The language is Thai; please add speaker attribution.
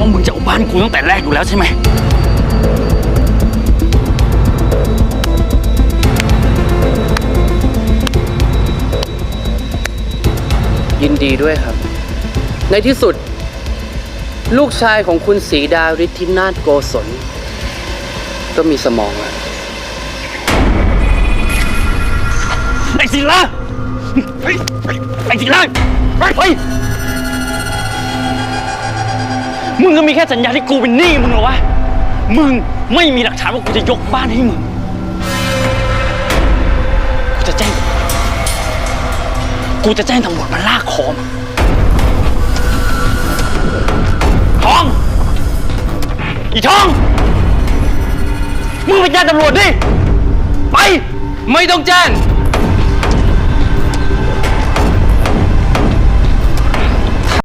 Speaker 1: ว่ามึงจะเอาบ้านกูตั้งแต่แรกอยู่แล้วใช่ไหม
Speaker 2: ยินดีด้วยครับ ในที่สุด ลูกชายของคุณศรีดาฤทธินาถโกศลก็มีสมองแล้ว
Speaker 1: ไอ้ศิลาเฮ้ยไอ้ศิลาเฮ้ยเฮ้ย มึงก็มีแค่สัญญาที่กูเป็นหนี้มึงเหรอวะ มึงไม่มีหลักฐานว่ากูจะยกบ้านให้มึง กูจะแจ้ง กูจะแจ้งตำรวจมาลากคอมงทอง อีทอง มึงไปแจ้งตำรวจดิ ไป
Speaker 2: ไม่ต้องแจ้ง